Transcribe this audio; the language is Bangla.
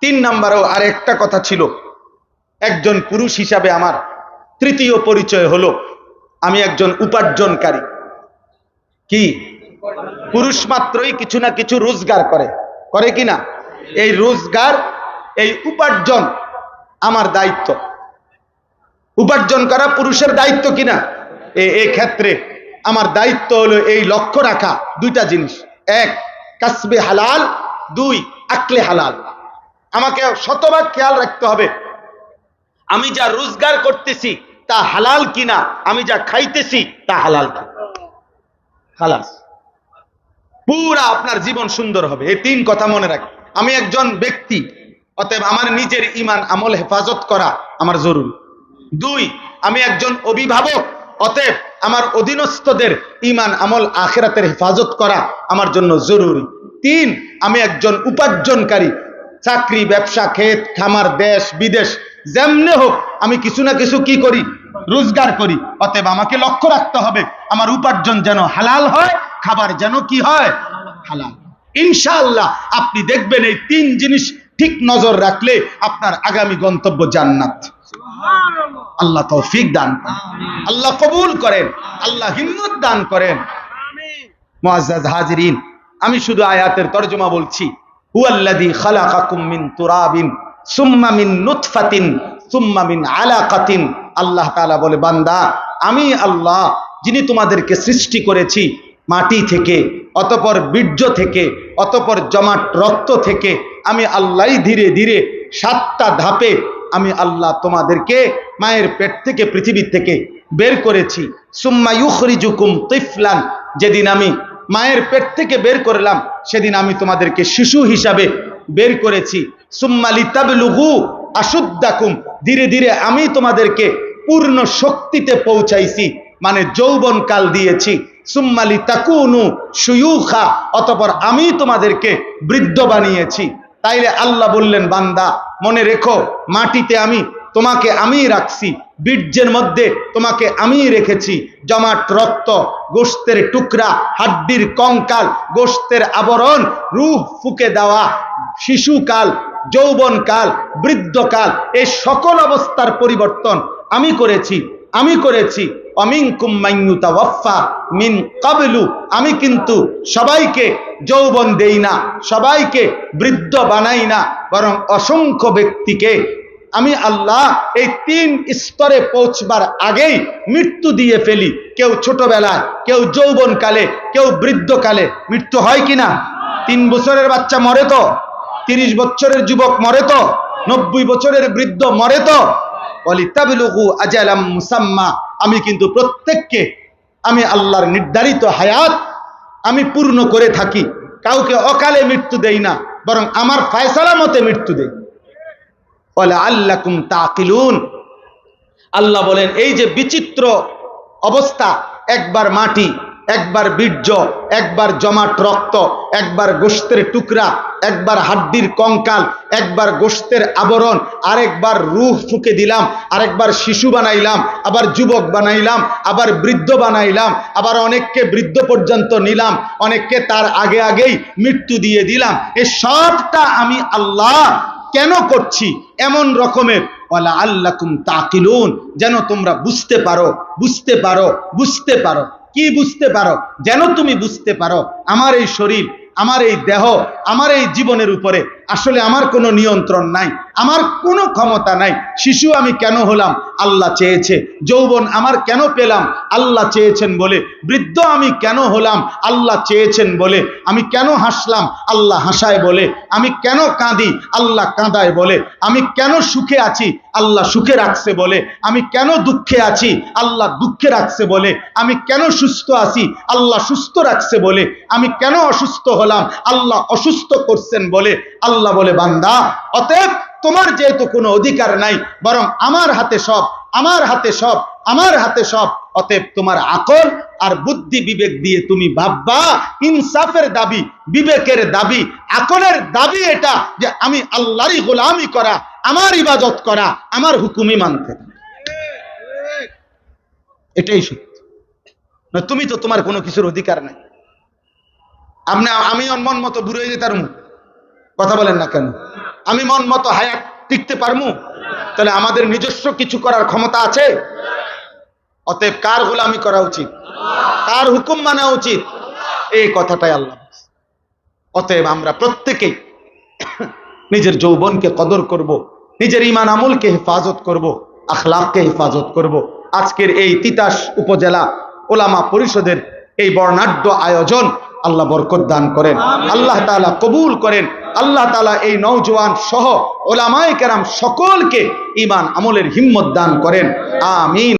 তিন নাম্বারও আর একটা কথা ছিল। একজন পুরুষ হিসাবে আমার তৃতীয় পরিচয় হলো। আমি একজন উপার্জনকারী। কি? পুরুষ মাত্রই কিছু না কিছু রোজগার করে। করে কি না? এই রোজগার, এই উপার্জন আমার দায়িত্ব। উপার্জন করা পুরুষের দায়িত্ব কিনা এই ক্ষেত্রে আমার দায়িত্ব হলো এই লক্ষ্য রাখা দুইটা জিনিস। এক, কাসবে হালাল, দুই, আকলে হালাল। আমাকে শতভাগ খেয়াল রাখতে হবে। আমি যা রোজগার করতেছি, তা হালাল কিনা, আমি যা খাইতেছি, তা হালাল খালাস। পুরা আপনার জীবন সুন্দর হবে, এই তিন কথা মনে রাখ। আমি একজন ব্যক্তি, অতএব আমার নিজের ইমান আমল হেফাজত করা আমার জরুরি। দুই, আমি একজন অভিভাবক, অতএব আমার অধীনস্থদের ইমান আমল আখেরাতের হেফাজত করা আমার জন্য জরুরি। তিন, আমি একজন উপার্জনকারী চাকরি ব্যবসা ক্ষেত খামার দেশ বিদেশ যেমনে হোক আমি কিছু না কিছু কি করি? রোজগার করি। অতএব আমাকে লক্ষ্য রাখতে হবে আমার উপার্জন যেন হালাল হয় খাবার যেন কি হয়? হালাল। ইনশাআল্লাহ আপনি দেখবেন এই তিন জিনিস ঠিক নজর রাখলে আপনার আগামী গন্তব্য জান্নাত। আল্লাহ তৌফিক দান করেন। আল্লাহ কবুল করেন। আল্লাহ হিম্মত দান করেন। হাজিরিন আমি শুধু আয়াতের তর্জমা বলছি। হুয়াল্লাযী খালাকাকুম মিন তুরাবিন, সুম্মা মিন নুতফাতিন, সুম্মা মিন আলাকাতিন। আল্লাহ তাআলা বলে, বান্দা, আমি আল্লাহ, যিনি তোমাদেরকে সৃষ্টি করেছি মাটি থেকে, অতপর বীর্য থেকে, অতপর জমাট রক্ত থেকে, আমি আল্লাহ ধীরে ধীরে সাতটা ধাপে আমি আল্লাহ তোমাদেরকে মায়ের পেট থেকে, পৃথিবীর থেকে বের করেছি। সুম্মা ইউখরিজুকুম তিফলান, যেদিন আমি মায়ের পেট থেকে বের করলাম, সেদিন আমি তোমাদেরকে শিশু হিসাবে বের করেছি। সুম্মালি তাবলুহু আশুদ্দাকুম, ধীরে ধীরে আমি তোমাদেরকে পূর্ণ শক্তিতে পৌঁছাইছি মানে যৌবন কাল দিয়েছি। সুম্মালি তাকুনু সুয়ুখা অতপর আমি তোমাদেরকে বৃদ্ধ বানিয়েছি। তাইলে আল্লাহ বললেন, বান্দা, মনে রেখো, মাটিতে আমি তোমাকে আমি রাখছি। বীর্যের মধ্যে তোমাকে আমি রেখেছি। জমাট, রক্ত গোস্তের টুকরা, হাড্ডির কঙ্কাল গোস্তের আবরণ রুহ ফুকে দেওয়া, শিশুকাল, যৌবনকাল, বৃদ্ধকাল এই সকল অবস্থার পরিবর্তন আমি করেছি আমি করেছি। অমিনকুম মাইয়ুতা ওয়াফা মিন কাবলু। আমি কিন্তু সবাইকে যৌবন দেই না, সবাইকে বৃদ্ধ বানাই না, বরং অসংখ্য ব্যক্তিকে আমি আল্লাহ এই তিন স্তরে পৌঁছবার আগেই মৃত্যু দিয়ে ফেলি। কেউ ছোটবেলায়, কেউ যৌবনকালে, কেউ বৃদ্ধকালে। মৃত্যু হয় কিনা? তিন বছরের বাচ্চা মরে তো? তিরিশ বছরের যুবক মরে তো? নব্বই বছরের বৃদ্ধ মরে তো? অলিতাবিলুহু আজালাম মুসাম্মা। আমি কিন্তু প্রত্যেককে, আমি আল্লাহর নির্ধারিত হায়াত আমি পূর্ণ করে থাকি। কাউকে অকালে মৃত্যু দেই না, বরং আমার ফায়সালা মতে মৃত্যু বলে আল্লাকুম তাকিলুন। আল্লাহ বলেন, এই যে বিচিত্র অবস্থা, একবার মাটি, একবার বীর্য, একবার জমাট রক্ত, একবার গোস্তের টুকরা, একবার হাড্ডির কঙ্কাল, একবার গোস্তের আবরণ, আরেকবার রুহ ফুকে দিলাম, আরেকবার শিশু বানাইলাম, আবার যুবক বানাইলাম, আবার বৃদ্ধ বানাইলাম, আবার অনেককে বৃদ্ধ পর্যন্ত নিলাম, অনেককে তার আগে আগেই মৃত্যু দিয়ে দিলাম, এ সবটা আমি আল্লাহ কেন করছি? এমন রকমের, ওয়ালা আল্লাকুম তাকিলুন যেন তোমরা বুঝতে পারো বুঝতে পারো বুঝতে পারো। কি বুঝতে পারো? যেন তুমি বুঝতে পারো, আমার এই শরীর, আমার এই দেহ, আমার এই জীবনের উপরে আসলে আমার কোনো নিয়ন্ত্রণ নাই, আমার কোনো ক্ষমতা নাই। শিশু আমি কেন হলাম? আল্লাহ চেয়েছে। যৌবন আমার কেন পেলাম? আল্লাহ চেয়েছেন বলে। বৃদ্ধ আমি কেন হলাম? আল্লাহ চেয়েছেন বলে। আমি কেন হাসলাম? আল্লাহ হাসায় বলে। আমি কেন কাঁদি? আল্লাহ কাঁদায় বলে। আমি কেন সুখে আছি? আল্লাহ সুখে রাখছে বলে। আমি কেন দুঃখে আছি? আল্লাহ দুঃখে রাখছে বলে। আমি কেন সুস্থ আছি? আল্লাহ সুস্থ রাখছে বলে। আমি কেন অসুস্থ হলাম? আল্লাহ অসুস্থ করছেন বলে। আল্লাহ বলে, বান্দা, অতএব তোমার যেহেতু কোনো অধিকার নাই, বরং আমার হাতে সব, আমার হাতে সব, আমার হাতে সব, অতএব তোমার আকল আর বুদ্ধি বিবেক দিয়ে তুমি ভাববা, ইনসাফের দাবি, বিবেকের দাবি, আকলের দাবি এটা যে আমি আল্লাহরই গোলামি করা, আমার ইবাদত করা, আমার হুকুমই মানতে এটাই সত্য। না, তুমি তো তোমার কোনো কিছুর অধিকার নাই। আপনি, আমি মন মতো বুড়ো যেতার কথা বলেন না কেন আমি মন মতো হায়াত টিকতে পারমু তাহলে আমাদের নিজস্ব কিছু করার ক্ষমতা আছে অতএব কার গোলামি করা উচিত কার হুকুম মানা উচিত এই কথাটাই আল্লাহ অতএব আমরা প্রত্যেকেই নিজের যৌবনকে কদর করব। নিজের ইমান আমলকে হেফাজত করব। আখলাককে হেফাজত করব। আজকের এই তিতাস উপজেলা ওলামা পরিষদের এই বর্ণাঢ্য আয়োজন আল্লাহ বরকত দান করেন আল্লাহ তাআলা কবুল করেন আল্লাহ তালা এই নৌজওয়ান সহ ওলামায় কেরাম সকলকে ইমান আমলের হিম্মত দান করেন। আমিন।